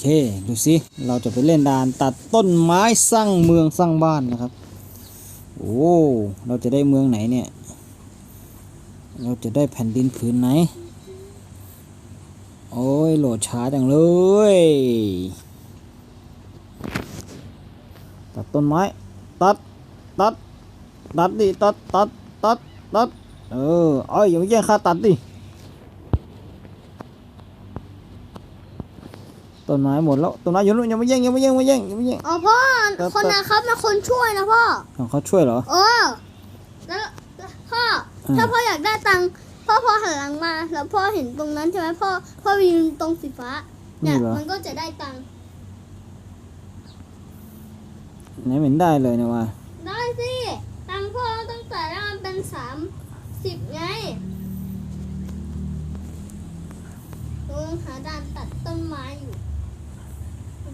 เค ดูสิ เราจะไปเล่นด่านตัดต้นไม้สร้างเมืองสร้างบ้านนะครับ โอ้ เราจะได้เมืองไหนเนี่ย เราจะได้แผ่นดินผืนไหน โอ้ย โหลดช้าจังเลย ตัดต้นไม้ ตัด ตัด ตัดดิ ตัด ตัด ตัด ตัด เออ เอ้ยอย่ามาแย่งข้าตัดดิ ต้นไม้หมดแล้วต้นไม้อยู่นู่นอย่ามาแย่งอย่ามาแย่งอย่ามาแย่งอย่ามาแย่ง อ๋อพ่อครับ คนนะครับเป็นคนช่วยนะพ่ออ้าวเขาช่วยเหรอ เออแล้วแล้วพ่ออืมถ้าพ่ออยากได้ตังค์พ่อพ่อหันหลังมา แล้วพ่อเห็นตรงนั้นใช่ไหมพ่อพ่อยืนตรงสีฟ้าเนี่ยนี่เหรอมันก็จะได้ตังค์ไหนเหม็นได้เลยนะว่าได้สิตังค์พ่อตั้งแต่แรกมันเป็นสามสิบไงหนูยังหาด่านตัดต้นไม้อยู่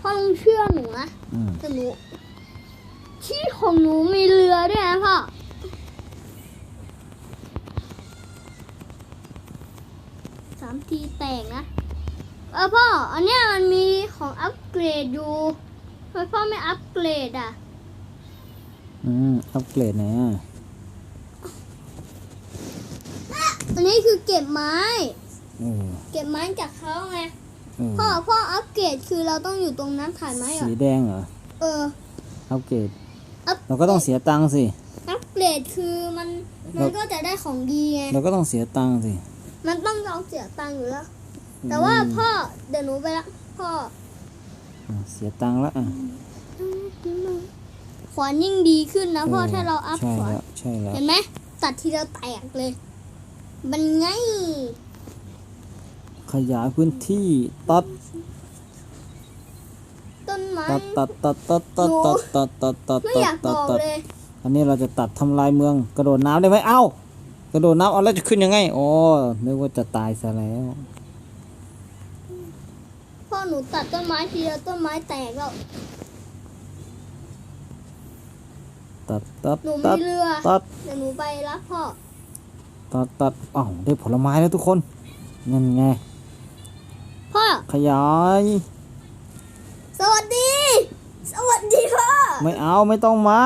พ่อต้องเชื่อหนูนะอืมแต่หนูที่ของหนูมีเรือด้วยนะพ่อสามทีแตกนะ เออพ่อ อันเนี้ยมันมีของอัปเกรดอยู่ทำไมพ่อไม่อัปเกรดอะ อืมอัปเกรดไหนอะอันนี้คือเก็บไม้เออเก็บไม้จากเขาไงเออ พ่อพ่ออัปเกรดคือเราต้องอยู่ตรงนั้นถ่ายไม้เหรอสีแดงเหรอ เออ อัปเกรดอัพเราก็ต้องเสียตังค์สิ อัปเกรดคือมันมันเราก็จะได้ของดีไง เราก็ต้องเสียตังค์สิ มันต้องยอมเสียตังค์อยู่แล้ว แต่ว่าพ่อเดี๋ยวหนูไปละพ่ออะเสียตังค์ละอะขวานยิ่งดีขึ้นนะพ่อถ้าเราอัพใช่ขวานแล้วใช่แล้วเห็นไหมตัดทีเดียวแตกเลย มันไง ขยายพื้นที่ตัดต้นไม้ ตัดตัดตัดตัดตัดตัดตัดตัดตัดไม่ตัอดยากตับดอกตัดเลย อันนี้เราจะตัดทำลายเมือง กระโดดน้ำได้ไหมเอ้ากระโดดน้ำเอาแล้วจะขึ้นยังไงอ๋อนึกว่าจะตายซะแล้วพ่อหนูตัดต้นไม้ทีเดียวต้นไม้แตกแล้ว ตัดตัดหนูตัมีดเรือ ตัด เดี๋ยวหนูไปรับพ่อ ตัดตัดอ้าวได้ผลไม้แล้วทุกคนนั่นไง พ่อ ขยาย สวัสดี สวัสดีพ่อ ไม่เอาไม่ต้องมา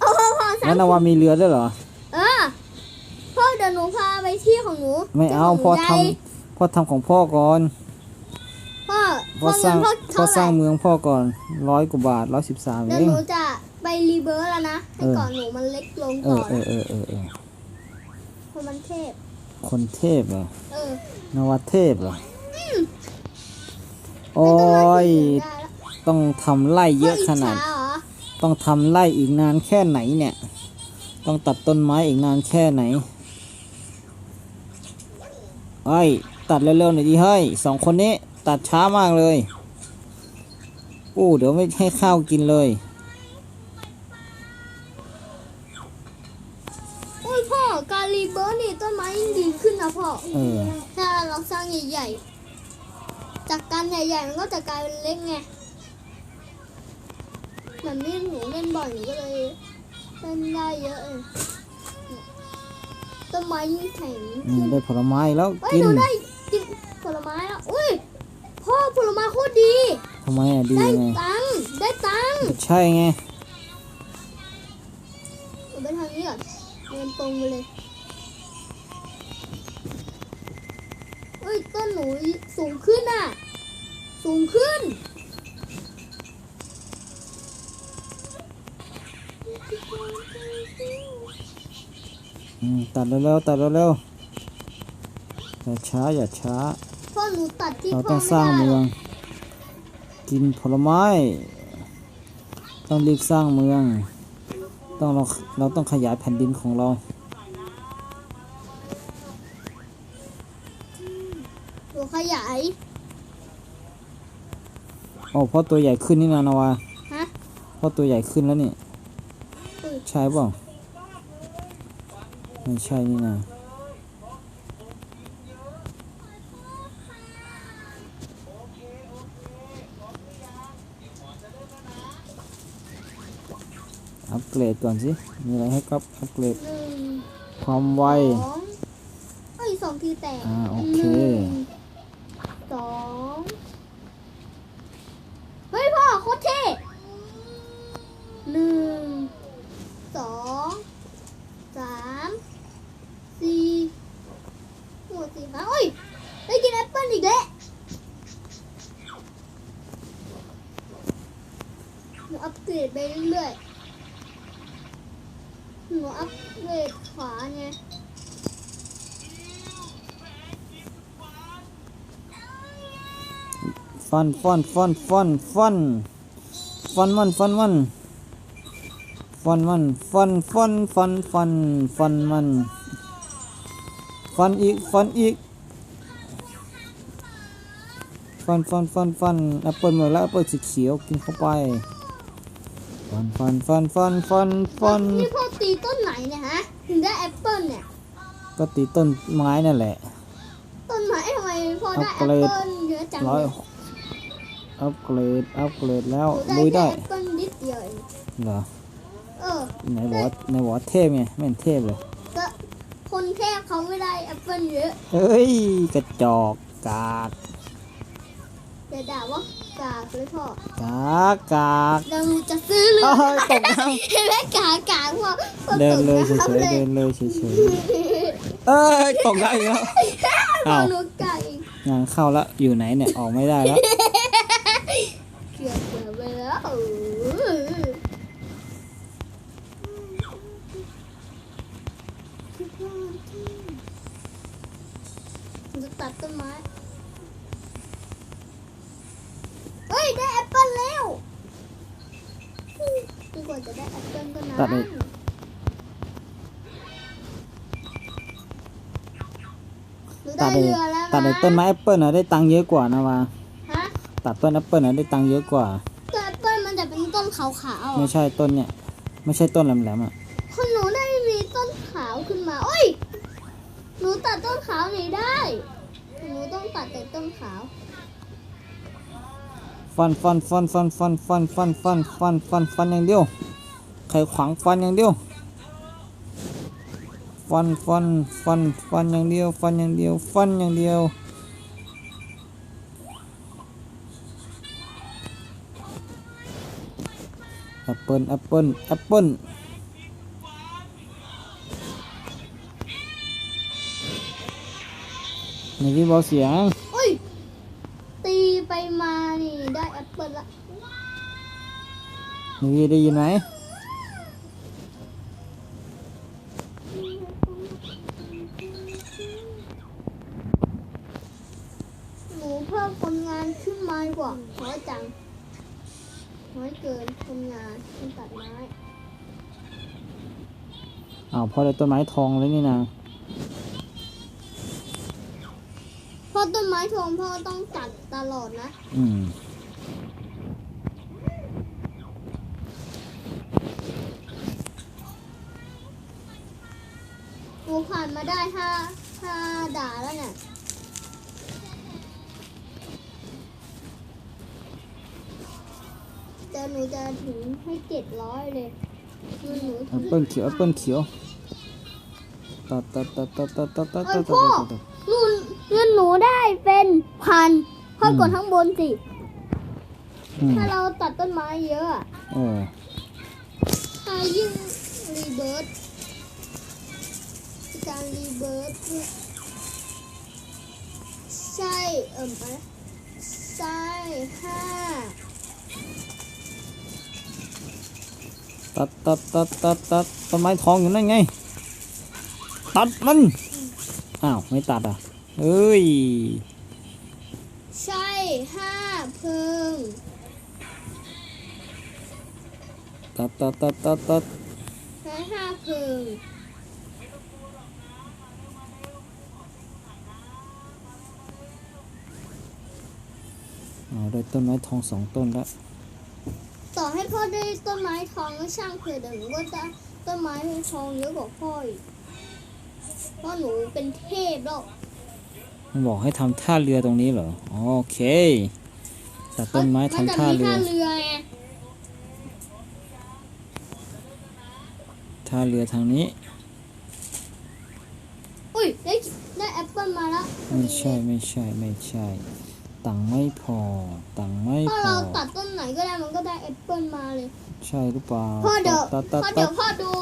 เอาพ่อพ่อสางั้มนนาวามีเรือด้วยเหรอ เออ พ่อเดี๋ยวหนูพาไปที่ของหนูไม่เอาที่ขงหนูพ่อทใหญ่ำพ่อทำของพ่อก่อนพ่อพ่อสร้างเงินพ่อสร้างเท่าไหร่เมืองพ่อก่อนร้อยกว่าบาทร้อยสิบสามเดี๋ยเอวงหนูจะไปรีเบิร์ตแล้วนะ ให้เออ ก่อนหนูมันเล็กลงเอก่ออนเออเออเออเออเพราะมันเทพ คนเทพเหรอเออนวเทพเหรอ โอ้ยได้แล้วต้องทำไร่เยอะขนาดพ่จฉเหรอต้องทำไร่อีกนานแค่ไหนเนี่ย ต้องตัดต้นไม้อีกนานแค่ไหนเฮ้ยตัดเร็วๆหน่อยดิเฮ้ยสองคนนี้ตัดช้ามากเลยอู้เดี๋ยวไม่ให้ข้าวกินเลยโอ้ยพ่อการรีเบิร์ตนี่ต้นไม้ยิ่งดีขึ้นนะพ่อเออ ถ้าเราสร้างใหญ่ๆ จากการใหญ่ๆมันก็จะกลายเป็นเล็กไงแบบนี้หนูเล่นบ่อยหนูก็เลยเล่นได้เยอะเลยต้นไม้ยิ่งแข็งอืมขึ้นได้ผลไม้แล้วเอ้ยกินหนูได้กินผลไม้แล้วอุ้ยพ่อผลไม้โคตรดี ทำไมอะดีได้ไงตังค์ได้ตังค์ใช่ไง หนูไปทางนี้ก่อนเดินตรงไปเลย เอ้ยต้นหนูสูงขึ้นอะ สูงขึ้น อืมตัดเร็วๆตัดเร็วๆอย่าช้าอย่าช้า พ่อหนูตัดที่เราพ่อต้องไม่สร้างได้เมืองอะกินผลไม้ ต้องรีบสร้างเมือง ต้องเราเราต้องขยายแผ่นดินของเรา หนูขยายอ๋อเพราะตัวใหญ่ขึ้นนี่นานาวาฮะเพราะตัวใหญ่ขึ้นแล้วนี่อุ้ยใช่เปล่าไม่ใช่นี่นะอัปเกรดก่อนสิ มีอะไรให้ครับอัปเกรดหนึ่งความไวสองเอ้ยสองทีแตกอ่า โอเค หนึ่งสองเฮ้ยพ่อโคตรเท่หนึ่งสองสามสี่โอ้สี่ห้าโอ้ยได้กินแอปเปิ้ลอีกแล้วหนูอัป เกรดไปเรื่อยๆ หนูอัปเกรดขวาไงฟันฟันฟันฟันฟันฟันมันฟันมันฟันมันฟันฟันฟันฟันฟันมันฟันอีกฟันอีกฟันฟันฟันฟันแอปเปิลหมดแล้วแอปเปิลสีเขียวกินเข้าไป ฟันฟันฟันฟันฟันฟันนี่พ่อตีต้นไหนเนี่ยฮะถึงได้แอปเปิ้ลเนี่ยก็ตีต้นไม้นั่นแหละ ต้นไม้ทำไมพ่อได้แออัปปเกรดเปิ้ลเยอะจังร้อยเลยอัปเกรดอัปเกรดแล้วหนูลุยได้ได้แค่แอปเปิ้ลนิดเดียวเองเหรอเออไหนบอกว่าไหนบอกว่าเทพไงไม่เห็นเทพเลยก็คนแทบเขาไม่ได้แอปเปิ้ลเยอะเอ้ยกระจอกกาก แต่ด่าว่ากากเลยพ่อ กากกากเดี๋ยวหนูจะซื้อเรืออ้าวตกน้เห็นไหมกากากพ่อพ่อำเดินเลยเฉตกยน้ำๆเดินเลยเฉยๆเอ้ยตกได้อีกแล้วพ่ออ้าวหนูกากอีกงานเข้าแล้วอยู่ไหนเนี่ยออกไม่ได้แล้วเกือบเกือบไปแล้วเออหนูจะตัดต้นไม้ เฮ้ย ได้แอปเปิ้ลแล้วดีกว่า จะได้แอปเปิ้ลก็นานตัดเลยหนูตัได้ดเลยเรือแล้วนะตัดเลยต้นไม้แอปเปิลน่ะได้ตังค์เยอะกว่านะวะฮะตัดต้นแอปเปิลน่ะได้ตังค์เยอะกว่า ต้นแอปเปิ้ลมันจะเป็นต้นขาวๆไม่อะใช่ต้นเนี่ย ไม่ใช่ต้นแหลมๆอะคนหนูได้มีต้นขาวขึ้นมาโอ้ยหนูตัดต้นขาวนี่ได้ หนูต้องตัดแต่ต้นขาว ฟันฟันฟันฟันฟันฟันฟันฟันฟันฟันฟันอย่างเดียว ใครขวางฟันอย่างเดียว ฟันฟันฟันฟันอย่างเดียว ฟันอย่างเดียว ฟันอย่างเดียว แอปเปิลแอปเปิลแอปเปิลในที่เบาเสียงโอ้ย ตีไปมานี่ได้แอปเปิ้ลละในที่ได้ยินไหม หนูเพิ่มคนงานขึ้นมาดีกว่าน้อยจัง น้อยเกินคนงานต้ องตัดไม้อ้าวพอได้ต้นไม้ทองแล้วนี่นะเพราะต้นไม้ทองพ่อต้องตัดตลอดนะ อืม ถึงให้เจ็ดร้อยเลยเงินหนูแอปเปิลเขียวแอปเปิลเขียวตัดตัดตัดตัดตัดตัดตัดเอตัอดพ่อตัดหนูเงินหนูได้เป็นพันพ่อกดข้างบนสิ อืมถ้าเราตัดต้นไม้เยอะอะเออถ้ายิ่งรีเบิร์ตการรีเบิร์ตใช่เอิ่มอะไรใช่ห้า ตัดตัดตัดตัดตัดต้นไม้ทองอยู่นั่นไง ตัดมัน อ้าว ไม่ตัดอะเอ้ย ใช่ห้าพิงตัดตัดตัดตัดตัดใช่ห้าพิงเอาได้ต้นไม้ทองสองต้นแล้ว ให้พ่อได้ต้นไม้ทองก็ช่างเถอะเดี๋ยวหนูก็จะต้นไม้ทองเยอะกว่าพ่ออีกเพราะหนูเป็นเทพแล้วมันบอกให้ทำท่าเรือตรงนี้เหรออ๋อโอเคตัดต้นไม้ทำมันจะท่ามีเรือท่าเรือ ไงท่าเรือทางนี้ อุ้ยได้ได้แอปเปิลมาแล้ว ไม่ใช่ไม่ใช่ไม่ใช่ ตังค์ไม่พอ ตังค์ไม่พ่อพอ เราตัดต้นไหนก็ได้มันก็ได้แอปเปิลมาเลย ใช่หรือเปล่าพ่อเดี๋ยวตัดตัดพ่อตัเดี๋ยดวพ่อดู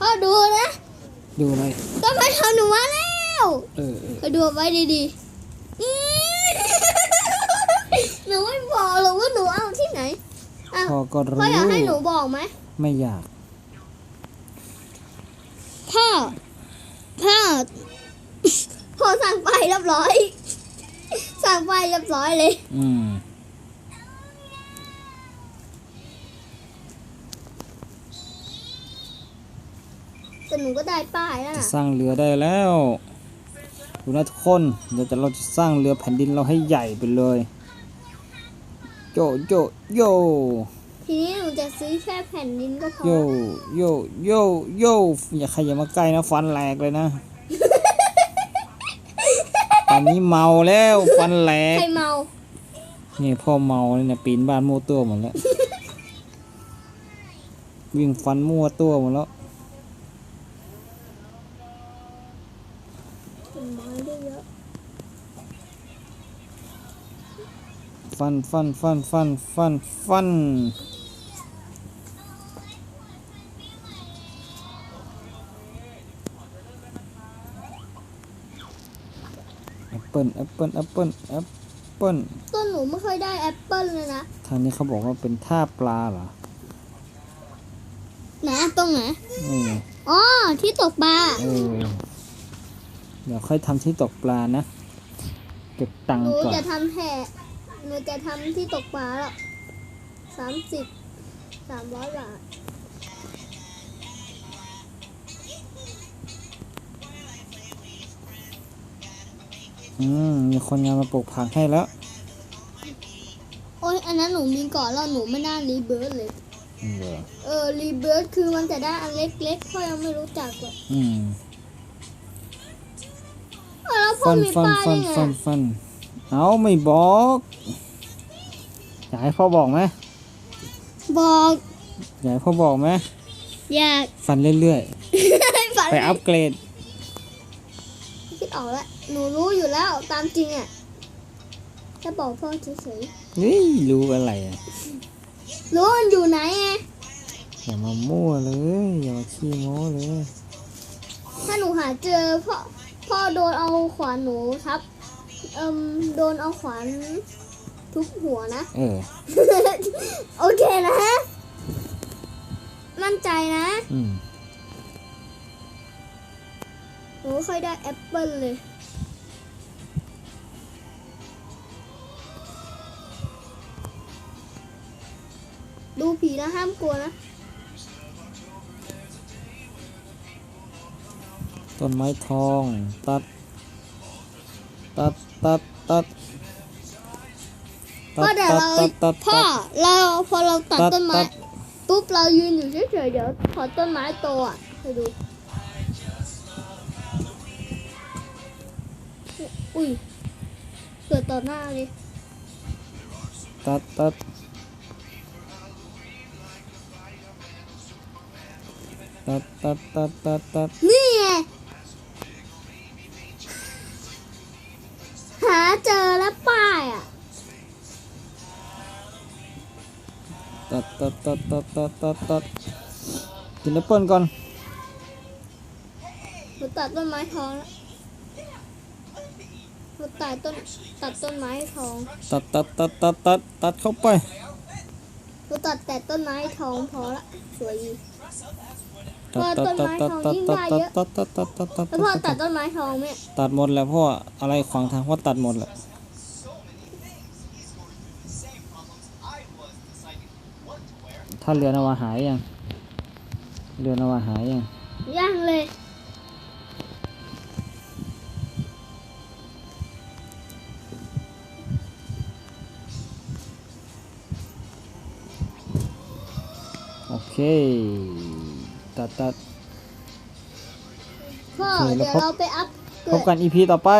พ่อดูนะดูอะไรต้นไม้ทองหนูมาแล้วเออเออไปดูไว้ดีๆอื้อหนูไม่บอกหรอกว่าหนูเอาที่ไหนอะพ่อก็รู้พ่ออยากให้หนูบอกไหม ไม่อยากพ่อ พ่อ พ่อสั่งไปเรียบร้อย สั่งไปเรียบร้อยเลย อืมแต่หนูก็ได้ป้ายแล้วจะนะสร้างเรือได้แล้วดูนะทุกคนเดี๋ยวจะเราจะสร้างเรือแผ่นดินเราให้ใหญ่ไปเลย โยโยโยทีนี้หนูจะซื้อแค่แผ่นดินก็พอ โยโยโยโยอย่าใครอย่ามาใกล้นะฟันแหลกเลยนะ ตอนนี้เมาแล้วฟันแหลกใครเมานี่พ่อเมาเลยเนี่ยปีนบ้านมั่วตัวหมดแล้ว วิ่งฟันมั่วตัวหมดแล้วเป็นไม้ได้เยอะฟันฟันฟันฟันฟันฟัน เปิลแอปเปิลแอปเปิลแอปเปิลต้นหนูไม่เคยได้แอปเปิลเลยนะ ทางนี้เขาบอกว่าเป็นท่าปลาเหรอ ไหนตรงไหน นี่ไงอ๋อ ที่ตกปลา เออเดี๋ยวค่อยทำที่ตกปลานะ เก็บตังหค์นูก่อน จะทำแผ่หนูจะทำที่ตกปลาแล้วสามสิบสามร้อยบาท อืมมีคนงานมาปลูกผักให้แล้ว โอ้ยอันนั้นหนูมีก่อนแล้วหนูไม่น่ารีเบิร์ดเลยเหรอเออรีเบิร์ดคือมันจะได้อันเล็กๆพ่อยังไม่รู้จักเลยอืมอ้าวแล้วพ่อฟันมีฟันป้ายฟัได้นไงฟันฟันเอาไม่บอกอยากให้พ่อบอกไหมบอกอยากให้พ่อบอกไหมอยาก ฟันเรื่อยฝันๆไปอัปเกรดคิด ออกแล้ว หนูรู้อยู่แล้วตามจริงอะจะบอกพ่อเฉยนี่รู้อะไรอะๆรู้มันอยู่ไหนไงอย่ามามั่วเลยอย่ามาขี้โม้เลยถ้าหนูหาเจอพ่อพ่อโดนเอาขวานหนูทับ เอิมโดนเอาขวานทุบหัวนะ เออ โอเคนะ มั่นใจนะ อืม หนูไม่ค่อยได้แอปเปิลเลย ดูผีนะห้ามกลัวนะ ต้นไม้ทอง ตัด ตัด ตัด ตัดพ่อเดี๋ยวเราตัดตัดพ่อตัดเราพอเราตัดตัดต้นไม้ตัดปุ๊บเรายืนอยู่เฉยๆเดี๋ยวพอต้นไม้โตอะไปดู อุ้ยเกิดต่อหน้าเลย ตัดตัดตัดตัดตัดตัดตัดนี่ไงหาเจอแล้วป้ายอะ ตัดตัดตัดตัดตัดตัดตัดกินแอปเปิ้ลก่อนหนูตัดต้นไม้ทองแล้ว เราตัดต้นตัดต้นไม้ทองตัดตัดตัดตัดตัดตัดเข้าไปเราตัดแต่ต้นไม้ทองพอละสวยพตัดต้นไม้ทองยิ่งได้เยอะตัแล้วพอตัดต้นไม้ทองไหมตัดหมดแล้วพ่ออะไรขวางทางพ่อตัดหมดแล้ว ถ้าเรือนาวาหายยังเรือนาวาหายยังยังเลย ตัดตัด พ่อโอเคแล้วเดี๋ยวพบเราไปอัพเกพรบด กันอีพีต่อไป